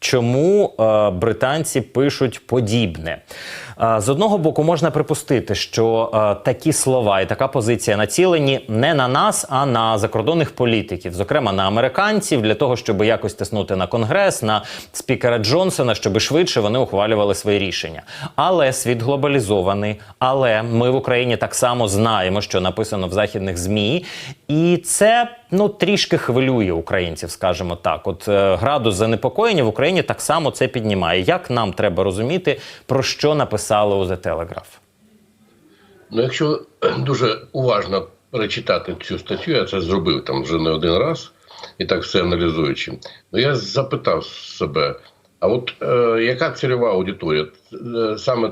Чому е, британці пишуть подібне? Е, з одного боку, можна припустити, що е, такі слова і така позиція націлені не на нас, а на закордонних політиків, зокрема на американців, для того, щоб якось тиснути на конгрес, на спікера Джонсона, щоб швидше вони ухвалювали свої рішення. Але світ глобалізований. Але ми в Україні так само знаємо, що написано в західних змі, і це ну трішки хвилює українців, скажімо так. От е, градус занепокоєння в Україні так само це піднімає. Як нам треба розуміти, про що написали у The Telegraph? Ну, якщо дуже уважно перечитати цю статтю, я це зробив там вже не один раз, і так все аналізуючи. Ну я запитав себе: а от е, яка цільова аудиторія? Е, Саме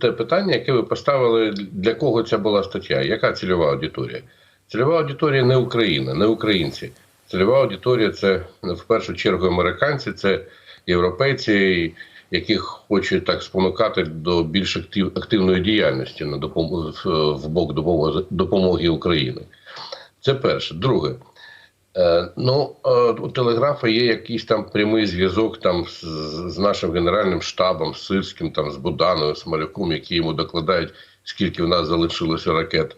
те питання, яке ви поставили, для кого ця була стаття? Яка цільова аудиторія? Цільова аудиторія не Україна, не українці. Цільова аудиторія це в першу чергу американці, це європейці, яких хочуть так спонукати до більш актив, активної діяльності на допомогу в бок допомоги, України. Це перше. Друге. Е, ну, е, у телеграфа є якийсь там прямий зв'язок там з, нашим генеральним штабом, з Сирським, там з Буданою, з Малюком, які йому докладають, скільки в нас залишилося ракет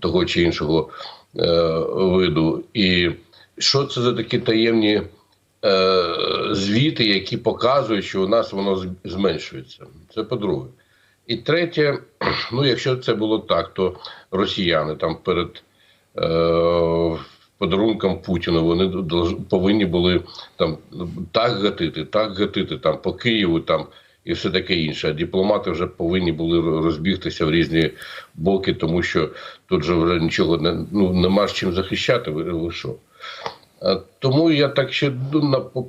того чи іншого е, виду. І що це за такі таємні звіти, які показують, що у нас воно зменшується? Це по-друге. І третє, ну якщо це було так, то росіяни там перед е, подарунком Путіну вони повинні були там так гатити, так гатити там по Києву там і все таке інше. Дипломати вже повинні були розбігтися в різні боки, тому що тут же вже нічого не ну нема з чим захищати. Ви, ви що? А Тому я так ще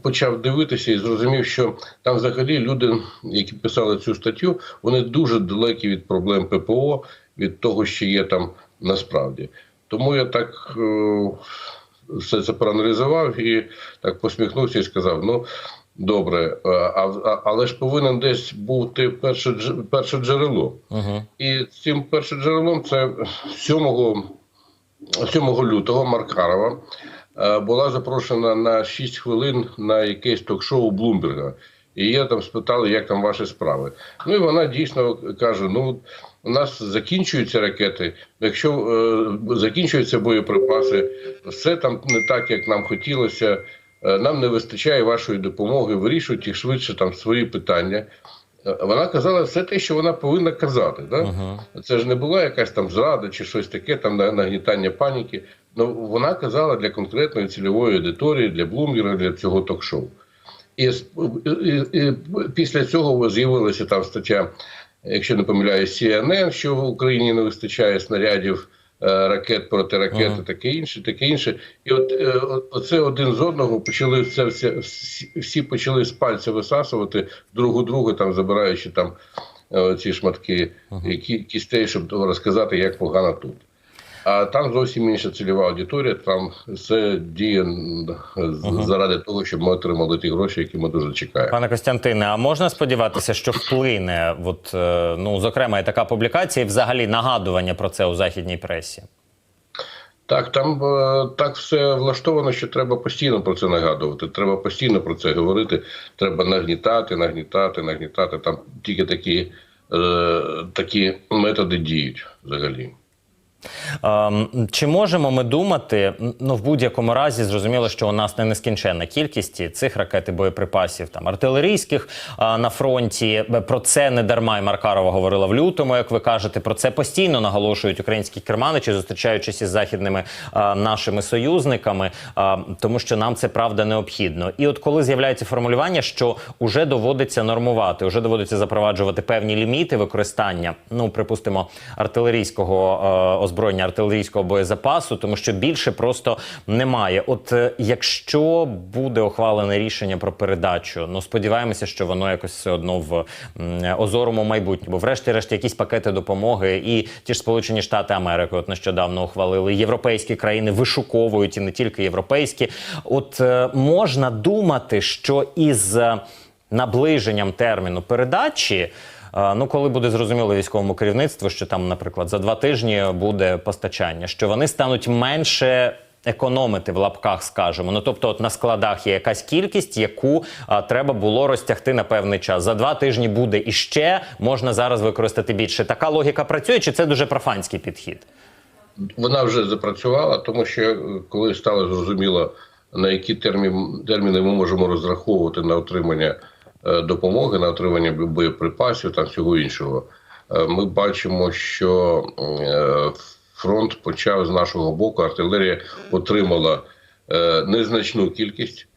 почав дивитися і зрозумів, що там взагалі люди, які писали цю статтю, вони дуже далекі від проблем ППО, від того, що є там насправді. Тому я так е, все це проаналізував і так посміхнувся і сказав: ну. Добре, а, а, але ж повинен десь бути перше, перше джерело. Угу. І цим першим джерелом це 7, 7 лютого Маркарова е, була запрошена на 6 хвилин на якесь ток-шоу Блумберга. І я там спитали, як там ваші справи. Ну і вона дійсно каже: ну, у нас закінчуються ракети. Якщо е, закінчуються боєприпаси, все там не так, як нам хотілося. Е, Нам не вистачає вашої допомоги, вирішуйте швидше там свої питання. Е, Вона казала все те, що вона повинна казати. Да? Угу. Це ж не була якась там зрада чи щось таке, там нагнітання паніки. Ну вона казала для конкретної цільової аудиторії, для Блумбера, для цього ток-шоу. І, і, і після цього з'явилася там стаття, якщо не помиляюсь, CNN, що в Україні не вистачає снарядів. е, Ракет протиракет, Ага. таке інше, таке інше. І от е, оце один з одного почали це все всі, почали з пальця висасувати друг у друга, там забираючи там е, ці шматки які, кістей, щоб розказати, як погано тут. А там зовсім інша цільова аудиторія, там все діє заради того, щоб ми отримали ті гроші, які ми дуже чекаємо. Пане Костянтине, а можна сподіватися, що вплине, от, е, ну, зокрема, і така публікація, і взагалі нагадування про це у західній пресі? Так, там е, так все влаштовано, що треба постійно про це нагадувати. Треба постійно про це говорити. Треба нагнітати, нагнітати, нагнітати. Там тільки такі, е, такі методи діють взагалі. Ем, чи можемо ми думати, ну в будь-якому разі зрозуміло, що у нас не нескінченна кількість цих ракет і боєприпасів там артилерійських на фронті. Про це не дарма і Маркарова говорила в лютому, як ви кажете. Про це постійно наголошують українські керманичі, зустрічаючись із західними нашими союзниками, тому що нам це правда необхідно. І от коли з'являється формулювання, що уже доводиться нормувати, вже доводиться запроваджувати певні ліміти використання, ну припустимо, артилерійського е, озброєння, артилерійського боєзапасу, тому що більше просто немає. От е, якщо буде ухвалене рішення про передачу, ну сподіваємося, що воно якось все одно в озорому майбутньому. Врешті-решт, якісь пакети допомоги, і ті ж Сполучені Штати Америки, от нещодавно ухвалили європейські країни, вишуковують і не тільки європейські. От е, можна думати, що із е, наближенням терміну передачі. Ну, коли буде зрозуміло військовому керівництву, що там, наприклад, за два тижні буде постачання, що вони стануть менше економити в лапках, скажемо. Ну тобто, от на складах є якась кількість, яку а, треба було розтягти на певний час. За два тижні буде іще, можна зараз використати більше. Така логіка працює, чи це дуже профанський підхід? Вона вже запрацювала, тому що е, коли стало зрозуміло, на які термін, терміни ми можемо розраховувати на отримання допомоги, на отримання боєприпасів та всього іншого, е, ми бачимо, що е, фронт почав з нашого боку, артилерія отримала е, незначну кількість,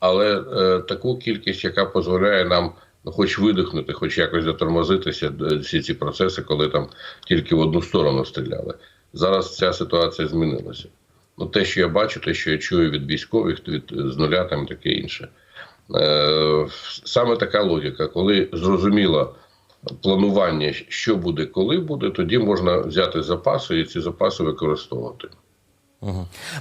але е, таку кількість, яка дозволяє нам хоч видихнути, хоч якось затормозитися е, всі ці процеси, коли там тільки в одну сторону стріляли. Зараз ця ситуація змінилася. Ну, те, що я бачу, те, що я чую від військових, від з нуля там таке інше. Е, саме така логіка, коли зрозуміло планування, що буде, коли буде, тоді можна взяти запаси і ці запаси використовувати.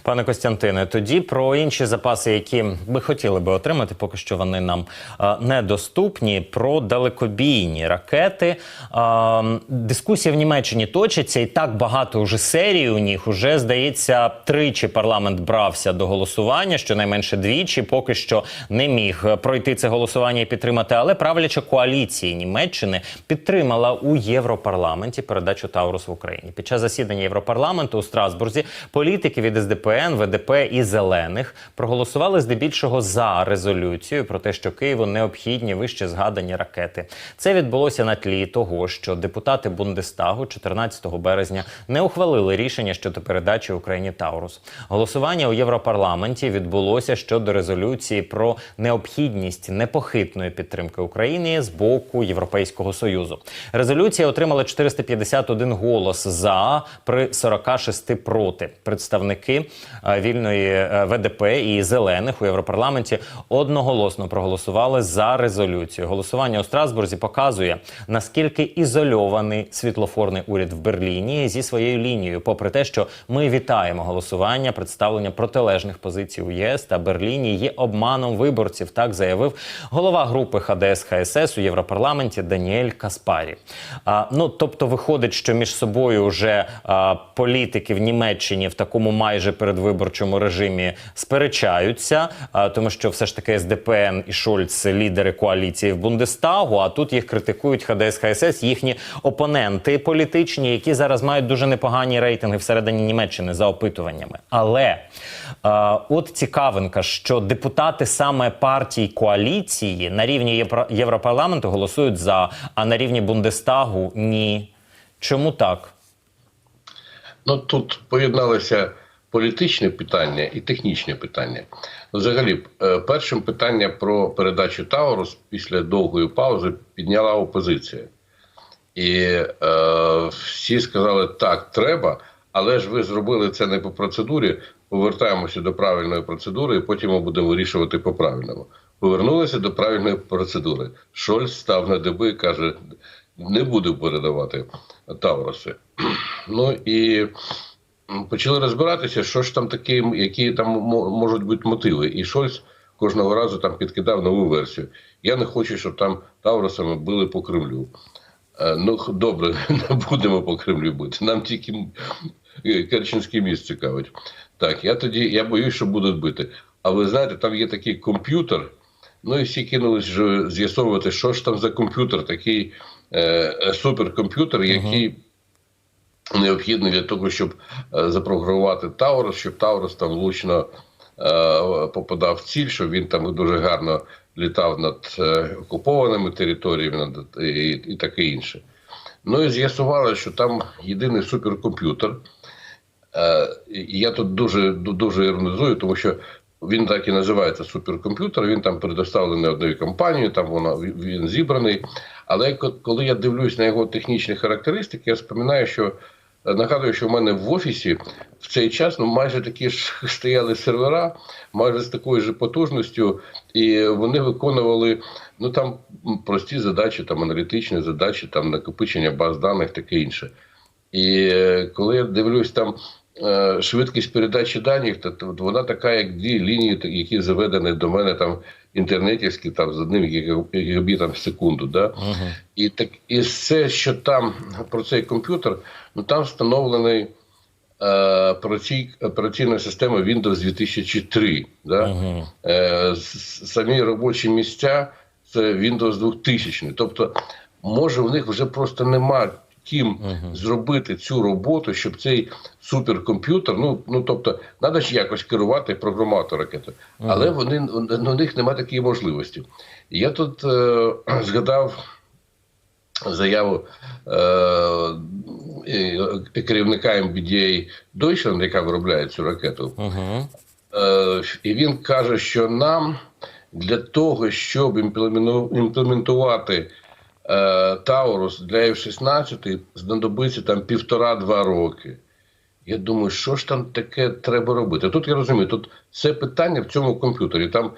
Пане Костянтине, тоді про інші запаси, які ми хотіли би отримати, поки що вони нам а, недоступні. Про далекобійні ракети. А, дискусія в Німеччині точиться, і так багато вже серій у них. Уже здається, тричі парламент брався до голосування, щонайменше двічі. Поки що не міг пройти це голосування і підтримати. Але правляча коаліція Німеччини підтримала у Європарламенті передачу Таурус в Україні. Під час засідання Європарламенту у Страсбурзі політики від СДПН, ВДП і зелених проголосували здебільшого за резолюцію про те, що Києву необхідні вище згадані ракети. Це відбулося на тлі того, що депутати Бундестагу 14 березня не ухвалили рішення щодо передачі Україні Таурус. Голосування у Європарламенті відбулося щодо резолюції про необхідність непохитної підтримки України з боку Європейського союзу. Резолюція отримала 451 голос за при 46 проти. Представники е, вільної е, ВДП і зелених у Європарламенті одноголосно проголосували за резолюцію. Голосування у Страсбурзі показує наскільки ізольований світлофорний уряд в Берліні зі своєю лінією, попри те, що ми вітаємо голосування, представлення протилежних позицій у ЄС та Берліні є обманом виборців. Так заявив голова групи ХДС ХСС у Європарламенті Даніель Каспарі. А, ну тобто, виходить, що між собою вже а, політики в Німеччині в такому майже передвиборчому режимі сперечаються, тому що все ж таки СДПН і Шольц лідери коаліції в Бундестагу. А тут їх критикують ХДС ХСС, їхні опоненти політичні, які зараз мають дуже непогані рейтинги всередині Німеччини за опитуваннями. Але от цікавинка, що депутати саме партій коаліції на рівні Євро- Європарламенту голосують за, а на рівні Бундестагу ні. Чому так? Ну тут поєдналися політичне питання і технічне питання. Взагалі, е, першим питання про передачу Таурус після довгої паузи підняла опозиція. І е, всі сказали, так, треба, але ж ви зробили це не по процедурі. Повертаємося до правильної процедури, і потім ми будемо вирішувати по правильному. Повернулися до правильної процедури. Шольц став на деби і каже: не буду передавати Тавроси. Ну і почали розбиратися, що ж там таке, які там можуть бути мотиви. І Шольц кожного разу там підкидав нову версію. Я не хочу, щоб там Тавросами били по Кремлю. Е, Ну, добре, не будемо по Кремлю бити. Нам тільки е, Керченський міст цікавить. Так, я тоді я боюсь, що будуть бити. А ви знаєте, там є такий комп'ютер. Ну і всі кинулись з'ясовувати, що ж там за комп'ютер, такий е, е, суперкомп'ютер, який необхідний для того, щоб е, запрограмувати Таурус, щоб Таурус там влучно е, попадав в ціль, щоб він там дуже гарно літав над е, окупованими територіями над, і, і таке інше. Ну і з'ясували, що там єдиний суперкомп'ютер. Е, я тут дуже ду- дуже іронізую, тому що він так і називається суперкомп'ютер. Він там предоставлений одною компанією, там вона він зібраний. Але коли я дивлюсь на його технічні характеристики, я споминаю, що е, нагадую, що в мене в офісі в цей час ну майже такі ж стояли сервера, майже з такою ж потужністю, і вони виконували ну там прості задачі, там аналітичні задачі, там накопичення баз даних, таке інше. І е, коли я дивлюсь там швидкість передачі даних, то, вона така, як дві лінії, які заведені до мене там інтернетівські, там з одним гігабітом в секунду. Да? І так і все, що там про цей комп'ютер, ну там встановлений е, операцій, операційної Windows 2003. Да? Е, с- самі робочі місця це Windows 2000. Тобто, може, в них вже просто нема ким зробити цю роботу, щоб цей суперкомп'ютер, ну, ну тобто, треба ж якось керувати програмувати ракету. Але вони, у них немає такої можливості. Я тут е, згадав заяву е, е, керівника MBDA Deutschland, яка виробляє цю ракету. Угу. Е, і він каже, що нам для того, щоб імплементувати Таурус для F-16, знадобиться там півтора-два роки. Я думаю, що ж там таке треба робити? Тут я розумію, тут це питання в цьому комп'ютері. Там е,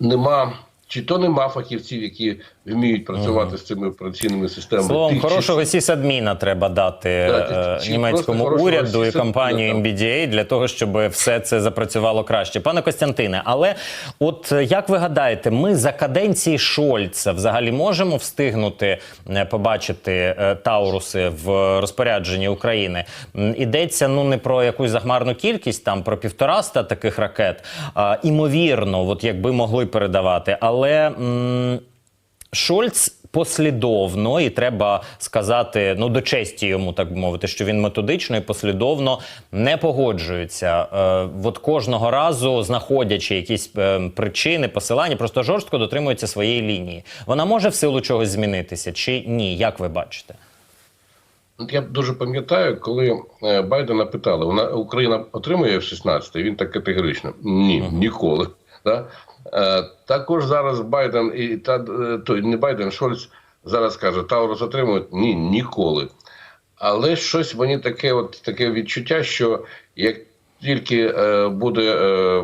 нема. Чи то нема фахівців, які вміють працювати з цими операційними системами? Словом, Тих чи хорошого сісадміна треба дати Так, е, чи- чи німецькому уряду і так. MBDA для того, щоб все це запрацювало краще. Пане Костянтине, але от е, як ви гадаєте, ми за каденції Шольца взагалі можемо встигнути е, побачити Тауруси в розпорядженні України? Ідеться ну не про якусь захмарну кількість, там про півтораста таких ракет. А, імовірно, от якби могли передавати, але. М, Шольц послідовно, і треба сказати, ну до честі йому, так би мовити, що він методично і послідовно не погоджується. Е, от кожного разу, знаходячи якісь е, причини, посилання, просто жорстко дотримується своєї лінії. Вона може в силу чогось змінитися чи ні? Як ви бачите? Я дуже пам'ятаю, коли е, Байдена питали, вона Україна отримує F-16, і він так категорично ні, ніколи. Да? Е, також зараз Байден і та е, той не Байден, Шольц зараз каже, Таурус отримують ні, ніколи. Але щось мені таке, от таке відчуття, що як тільки е, буде е,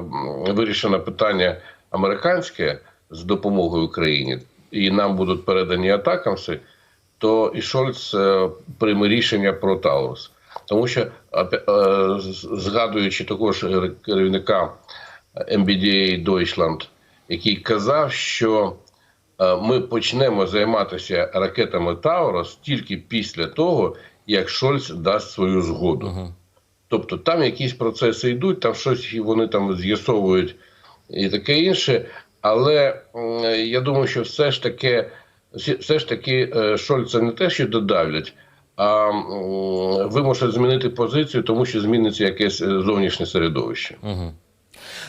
вирішено питання американське з допомогою Україні, і нам будуть передані атакамси, то і Шольц е, прийме рішення про Таурус. Тому що, е, згадуючи також керівника MBDA Deutschland, який казав, що е, ми почнемо займатися ракетами Таурус тільки після того, як Шольц дасть свою згоду. Тобто там якісь процеси йдуть, там щось вони там з'ясовують і таке інше. Але я думаю, що все ж таки, все ж таки е, Шольца не те, що додавлять, а вимушать змінити позицію, тому що зміниться якесь е, зовнішнє середовище.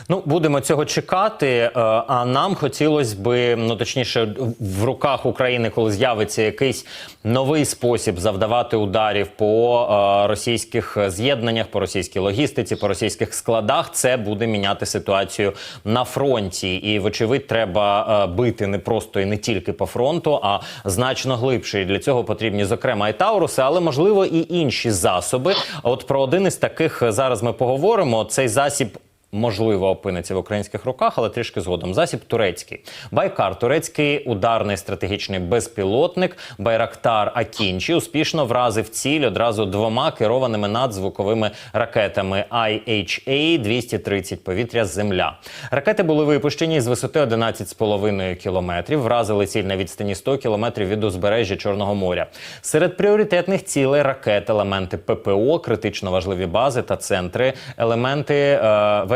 Ну, будемо цього чекати. е, А нам хотілося би, ну точніше, в руках України, коли з'явиться якийсь новий спосіб завдавати ударів по е, російських з'єднаннях, по російській логістиці, по російських складах, це буде міняти ситуацію на фронті. І, вочевидь, треба е, бити не просто і не тільки по фронту, а значно глибше. І для цього потрібні, зокрема, і Тауруси, але можливо і інші засоби. От про один із таких зараз ми поговоримо. Цей засіб можливо опиниться в українських руках, але трішки згодом. Засіб турецький. Байкар, турецький ударний стратегічний безпілотник. Байрактар Акінчі успішно вразив ціль одразу двома керованими надзвуковими ракетами IHA-230 повітря Земля. Ракети були випущені з висоти 11,5 кілометрів, вразили ціль на відстані 100 кілометрів від узбережжя Чорного моря. Серед пріоритетних цілей ракет, елементи ППО, критично важливі бази та центри, елементи е,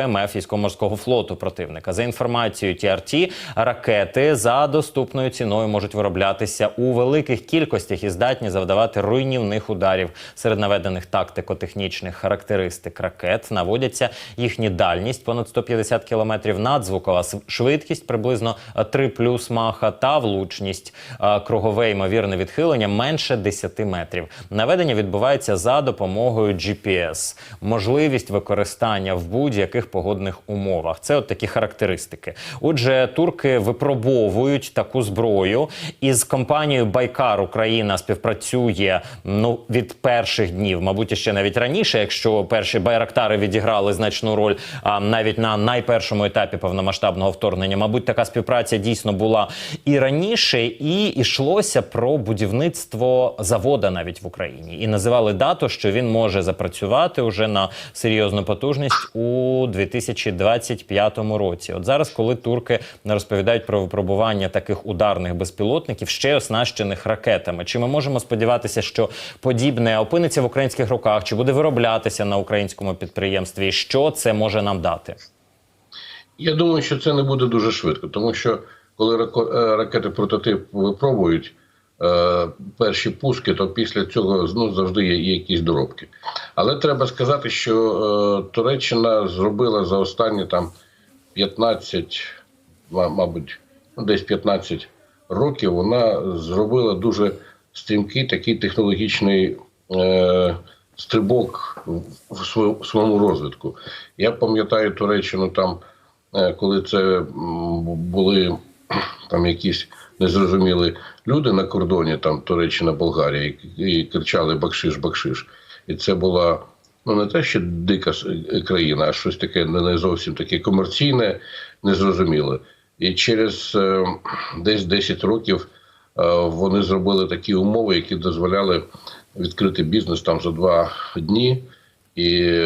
ВМФ військово-морського флоту противника. За інформацією TRT, ракети за доступною ціною можуть вироблятися у великих кількостях і здатні завдавати руйнівних ударів. Серед наведених тактико-технічних характеристик ракет наводяться їхні дальність понад 150 км, надзвукова швидкість приблизно 3 плюс маха та влучність кругове ймовірне відхилення менше 10 метрів. Наведення відбувається за допомогою GPS. Можливість використання в будь-яких погодних умовах. Це от такі характеристики. Отже, турки випробовують таку зброю. Із компанією Байкар Україна співпрацює ну від перших днів, мабуть, ще навіть раніше, якщо перші байрактари відіграли значну роль а, навіть на найпершому етапі повномасштабного вторгнення. Мабуть, така співпраця дійсно була і раніше, і йшлося про будівництво завода навіть в Україні. І називали дату, що він може запрацювати уже на серйозну потужність у 2025 році. От зараз, коли турки розповідають про випробування таких ударних безпілотників, ще оснащених ракетами, чи ми можемо сподіватися, що подібне опиниться в українських руках, чи буде вироблятися на українському підприємстві? І що це може нам дати? Я думаю, що це не буде дуже швидко, тому що коли е, ракети прототип випробують перші пуски, то після цього ну, завжди є, якісь доробки. Але треба сказати, що е, Туреччина зробила за останні там 15, мабуть, ну, десь 15 років, вона зробила дуже стрімкий такий технологічний е, стрибок в, своєму розвитку. Я пам'ятаю Туреччину там, е, коли це були там якісь незрозумілі люди на кордоні, там Туреччина, Болгарія, і, кричали Бакшиш, Бакшиш. І це була ну не те, що дика е, країна, а щось таке не зовсім таке комерційне, незрозуміле. І через е, десь 10 років е, вони зробили такі умови, які дозволяли відкрити бізнес там за два дні, і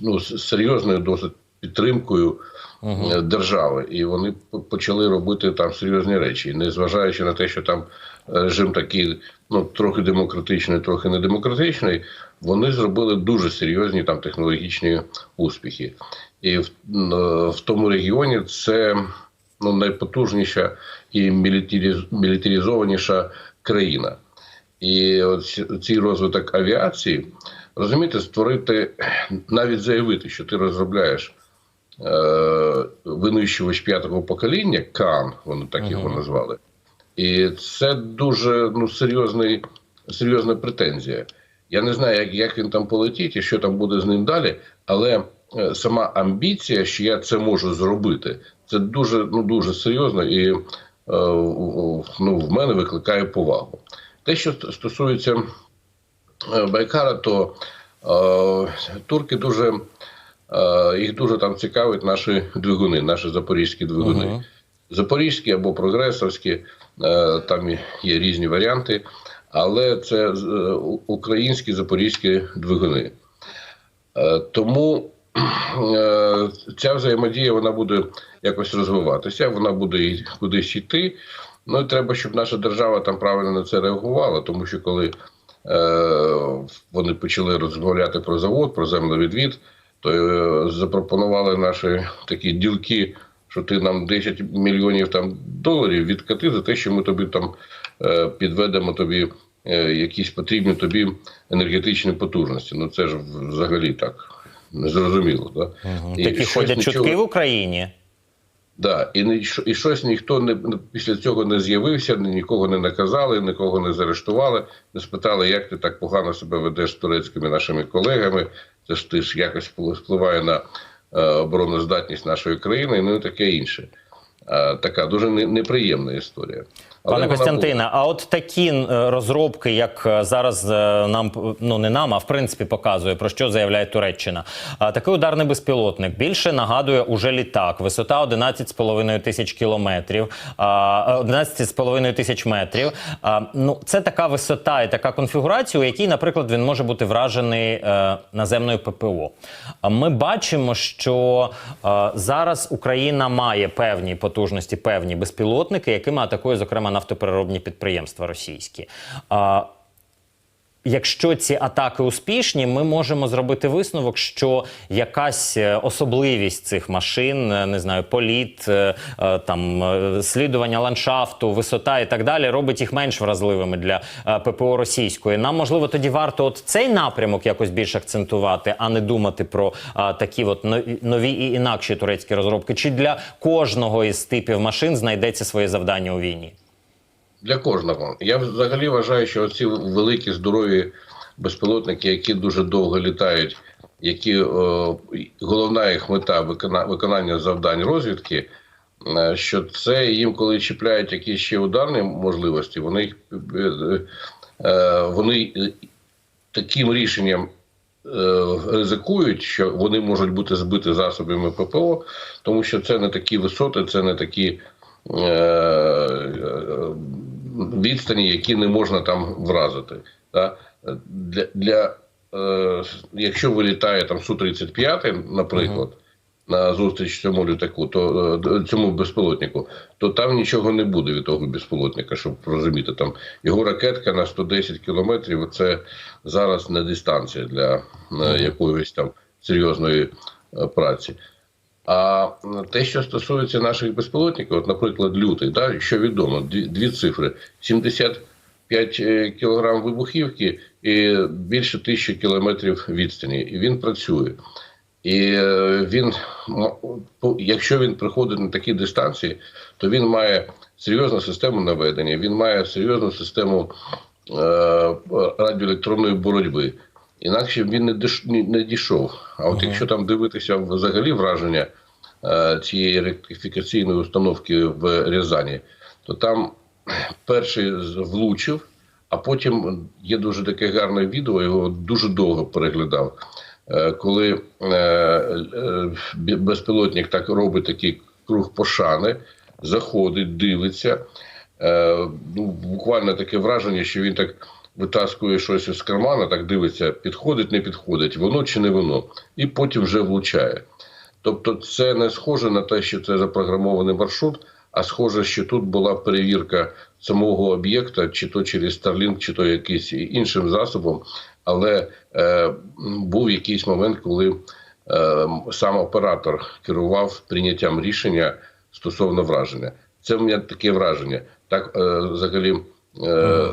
ну, серйозною досить підтримкою е, держави. І вони почали робити там серйозні речі, І незважаючи на те, що там режим такий, ну трохи демократичний, трохи недемократичний, вони зробили дуже серйозні там технологічні успіхи. І в, в тому регіоні це ну, найпотужніша і мілітаріз- мілітаризованіша країна. І цей розвиток авіації, розумієте, створити, навіть заявити, що ти розробляєш е, винищувач п'ятого покоління, КАН, вони так його назвали. І це дуже ну, серйозний, серйозна претензія. Я не знаю, як, як він там полетить і що там буде з ним далі, але е, сама амбіція, що я це можу зробити, це дуже, ну, дуже серйозно і е, ну, в мене викликає повагу. Те, що стосується е, Байкара, то е, турки дуже е, їх дуже там цікавить наші двигуни, наші запорізькі двигуни. Мгм. Запорізькі або прогресовські, е, там є різні варіанти, але це е, українські запорізькі двигуни. Е, Тому е, ця взаємодія вона буде якось розвиватися, вона буде кудись йти. Ну і треба, щоб наша держава там правильно на це реагувала, тому що коли е, вони почали розмовляти про завод, про землевідвід, то е, запропонували наші такі ділки, що ти нам 10 мільйонів там доларів відкати за те, що ми тобі там е, підведемо тобі е, якісь потрібні тобі енергетичні потужності. Ну це ж взагалі так незрозуміло. Да? І Такі ходять нічого- чутки в Україні. Да, і, не- і щось ніхто не після цього не з'явився, нікого не наказали, нікого не заарештували, не спитали, як ти так погано себе ведеш з турецькими нашими колегами. Це ж ти ж якось впливає на е, обороноздатність нашої країни, ну і таке інше. Е, така дуже не- неприємна історія. Пане Костянтине, а от такі е, розробки, як е, зараз е, нам ну не нам, а в принципі показує про що заявляє Туреччина. Такий ударний безпілотник більше нагадує уже літак. Висота 11,5 тисяч кілометрів, а, е, 11,5 тисяч метрів. Ну це така висота і така конфігурація, у якій, наприклад, він може бути вражений наземною ППО. Ми бачимо, що зараз Україна має певні потужності, певні безпілотники, якими атакує, зокрема, нафтопереробні підприємства російські. А, Якщо ці атаки успішні, ми можемо зробити висновок, що якась е, особливість цих машин, е, не знаю, політ, е, там слідування ландшафту, висота і так далі, робить їх менш вразливими для ППО російської. Нам можливо тоді варто от цей напрямок якось більш акцентувати, а не думати про е, такі от нові і інакші турецькі розробки. Чи для кожного із типів машин знайдеться своє завдання у війні? Для кожного. Я взагалі вважаю, що ці великі здорові безпілотники, які дуже довго літають, які е, головна їх мета викона, виконання завдань розвідки, е, що це їм, коли чіпляють якісь ще ударні можливості, вони е, вони таким рішенням. Ризикують, що вони можуть бути збиті засобами ППО, тому що це не такі висоти, це не такі відстані, які не можна там вразити. Да? Для, для, е, якщо вилітає там Су-35, наприклад, на зустріч цьому літаку, то е, цьому безпілотнику, то там нічого не буде від того безпілотника, щоб розуміти. Там його ракетка на 110 кілометрів. Це зараз не дистанція для е, якоїсь там серйозної е, праці. А те, що стосується наших безпілотників, от, наприклад, лютий, да, що відомо, дві, дві цифри: 75 е, кілограм вибухівки і більше тисячі кілометрів відстані. І він працює. І е, він, якщо він приходить на такі дистанції, то він має серйозну систему наведення, він має серйозну систему е, радіоелектронної боротьби. Інакше б він не, диш, не, дійшов. А от якщо там дивитися взагалі враження е, цієї ректифікаційної установки в Рязані, то там перший влучив, а потім є дуже таке гарне відео, його дуже довго переглядав. Е, Коли е, е, безпілотник так робить такий круг пошани, заходить, дивиться. Е, ну, буквально таке враження, що він так витаскує щось із кармана, так дивиться, підходить, не підходить, воно чи не воно, і потім вже влучає. Тобто, це не схоже на те, що це запрограмований маршрут, а схоже, що тут була перевірка самого об'єкта, чи то через Starlink, чи то якийсь іншим засобом. Але е, був якийсь момент, коли е, сам оператор керував прийняттям рішення стосовно враження. Це в мене таке враження. Так е, взагалі е,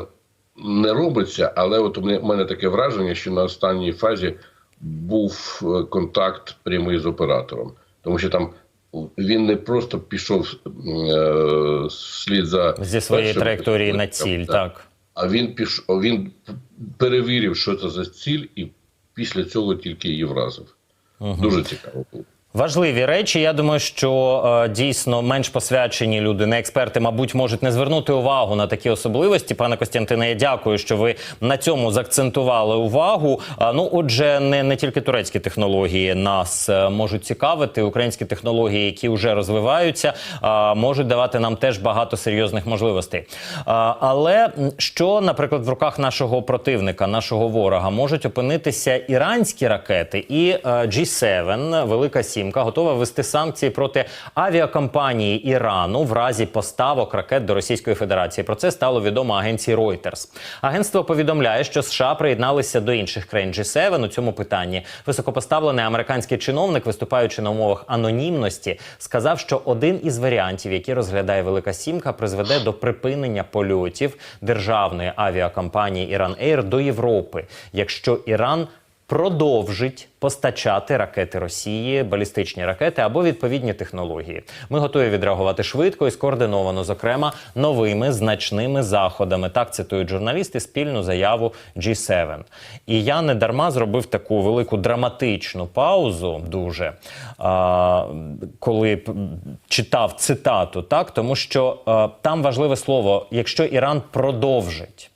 не робиться, але от у мене, таке враження, що на останній фазі був е, контакт прямий з оператором, тому що там він не просто пішов е, вслід за Зі своєї першим траєкторії на ціль, да. так. А він піш... він перевірив, що це за ціль, і після цього тільки її вразив. Дуже цікаво було. Важливі речі. Я думаю, що е, дійсно менш посвячені люди, не експерти, мабуть, можуть не звернути увагу на такі особливості. Пане Костянтине, я дякую, що ви на цьому закцентували увагу. Ну, отже, не, не тільки турецькі технології нас е, можуть цікавити. Українські технології, які вже розвиваються, можуть давати нам теж багато серйозних можливостей. Але що, наприклад, в руках нашого противника, нашого ворога, можуть опинитися іранські ракети і е, G7, Велика Сімка, готова ввести санкції проти авіакомпанії Ірану в разі поставок ракет до Російської Федерації. Про це стало відомо агенції Reuters. Агентство повідомляє, що США приєдналися до інших країн G7 у цьому питанні. Високопоставлений американський чиновник, виступаючи на умовах анонімності, сказав, що один із варіантів, які розглядає Велика Сімка, призведе до припинення польотів державної авіакомпанії Іран Ейр до Європи, якщо Іран продовжить постачати ракети Росії, балістичні ракети або відповідні технології. Ми готові відреагувати швидко і скоординовано, зокрема новими значними заходами. Так цитують журналісти спільну заяву G7. І я не дарма зробив таку велику драматичну паузу, дуже коли читав цитату, так тому що там важливе слово, якщо Іран продовжить.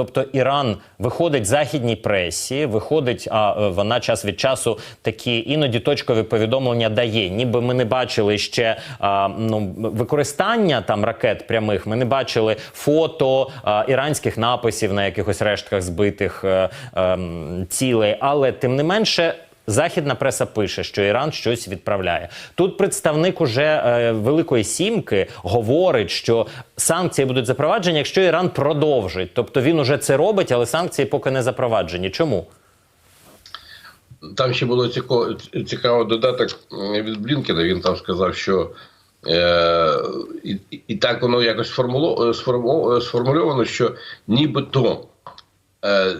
Тобто Іран виходить західній пресі, виходить, а е, вона час від часу такі іноді точкові повідомлення дає. Ніби ми не бачили ще а, ну, використання там ракет прямих. Ми не бачили фото а, іранських написів на якихось рештках збитих а, а, цілей, але тим не менше. Західна преса пише, що Іран щось відправляє. Тут представник уже е, Великої Сімки говорить, що санкції будуть запроваджені, якщо Іран продовжить. Тобто він уже це робить, але санкції поки не запроваджені. Чому? Там ще було цікаво, цікаво додаток від Блінкена. Він там сказав, що е, і, і- так воно якось сформуло, сформу- сформульовано, що нібито е,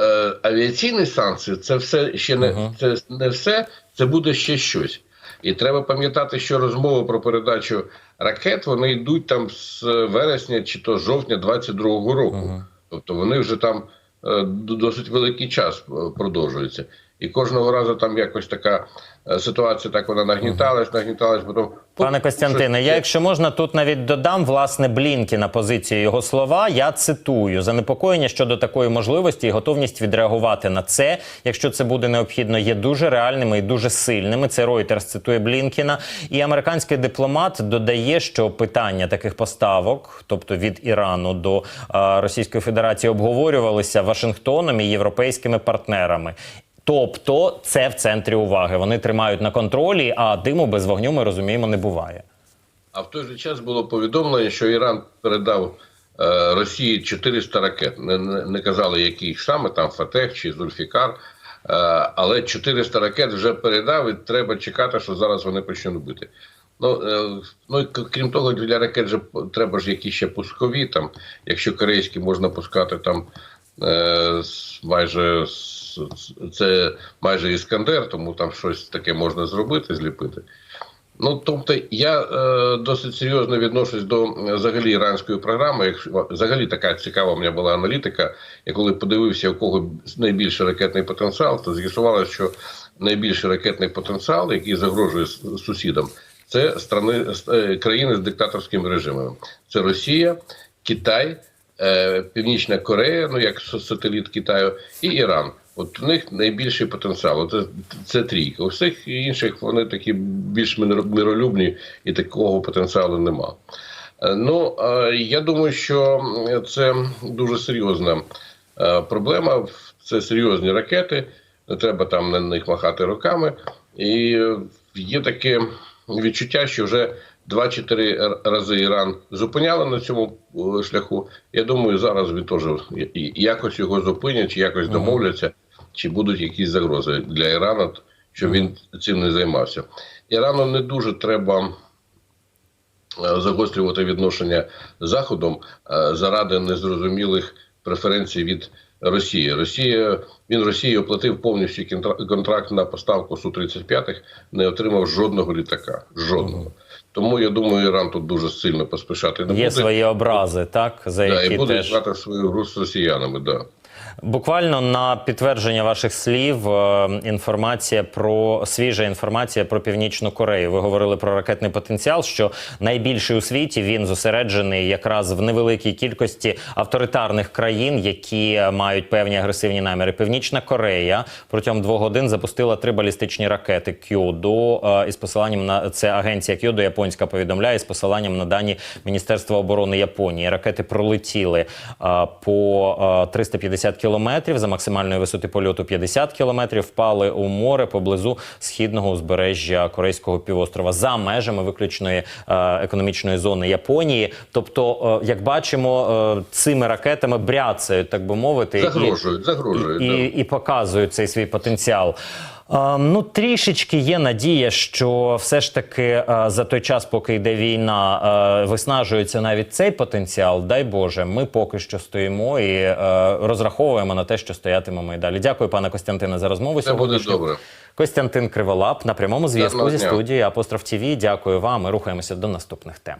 е, авіаційні санкції це все ще не це не все, це буде ще щось. І треба пам'ятати, що розмови про передачу ракет вони йдуть там з вересня чи то жовтня 22-го року. Тобто вони вже там е, досить великий час е, продовжуються. І кожного разу там якось така е, ситуація, так вона нагніталась, нагніталась, потім Пане Костянтине, я, якщо можна, тут навіть додам власне блінки на позицію його слова. Я цитую занепокоєння щодо такої можливості і готовність відреагувати на це, якщо це буде необхідно, є дуже реальними і дуже сильними. Це Reuters цитує Блінкіна. І американський дипломат додає, що питання таких поставок, тобто від Ірану до е, Російської Федерації, обговорювалися Вашингтоном і європейськими партнерами. Тобто це в центрі уваги. Вони тримають на контролі, а диму без вогню ми розуміємо не буває. А в той же час було повідомлення, що Іран передав е, Росії 400 ракет. Не, не, не казали, яких саме там Фатех чи Зульфікар. Е, але 400 ракет вже передав, і треба чекати, що зараз вони почнуть бити. Ну, е, ну крім того, для ракет же треба ж якісь ще пускові. Там, якщо корейські можна пускати там е, майже з- це майже іскандер, тому там щось таке можна зробити, зліпити. Ну, тобто, я е, досить серйозно відношусь до взагалі іранської програми. Якщо взагалі така цікава у мене була аналітика, я коли подивився, у кого найбільший ракетний потенціал, то з'ясувалося, що найбільший ракетний потенціал, який загрожує сусідам, це страни е, країни з диктаторськими режимами. Це Росія, Китай, е, Північна Корея, ну як сателіт Китаю, і Іран. От у них найбільший потенціал. Це, це трійка. У всіх інших вони такі більш миро- миролюбні і такого потенціалу нема. Е, Ну, я думаю, що це дуже серйозна е, проблема. Це серйозні ракети, не треба там на них махати руками. І є таке відчуття, що вже 2-4 рази Іран зупиняли на цьому е, шляху. Я думаю, зараз він теж якось його зупинять, якось домовляться, чи будуть якісь загрози для Ірану, щоб він цим не займався. Ірану не дуже треба е, загострювати відношення з Заходом е, заради незрозумілих преференцій від Росії. Росія він Росії оплатив повністю контракт на поставку Су-35, не отримав жодного літака. Жодного. Тому я думаю, Іран тут дуже сильно поспішати не Є буде. свої образи, так за Да, і буде теж грати свою гру з росіянами. Да. Буквально на підтвердження ваших слів е, інформація про свіжа інформація про північну Корею. Ви говорили про ракетний потенціал, що найбільший у світі він зосереджений якраз в невеликій кількості авторитарних країн, які мають певні агресивні наміри. Північна Корея протягом двох годин запустила три балістичні ракети Кьодо е, із посиланням на це агенція Кьодо японська повідомляє з посиланням на дані Міністерства оборони Японії. Ракети пролетіли е, по е, 350 кілометрів за максимальної висоти польоту 50 кілометрів. Впали у море поблизу східного узбережжя Корейського півострова за межами виключної е, економічної зони Японії. Тобто, е, як бачимо, е, цими ракетами бряцають, так би мовити, і- Загрожують, загрожують. і, да. і, і показують цей свій потенціал. Е, ну, трішечки є надія, що все ж таки е, за той час, поки йде війна, е, виснажується навіть цей потенціал. Дай Боже, ми поки що стоїмо і е, розраховуємо на те, що стоятимемо і далі. Дякую, пане Костянтине, за розмову. Це буде добре. Костянтин Криволап на прямому зв'язку зі студії Апостроф ТВ. Дякую вам. Ми рухаємося до наступних тем.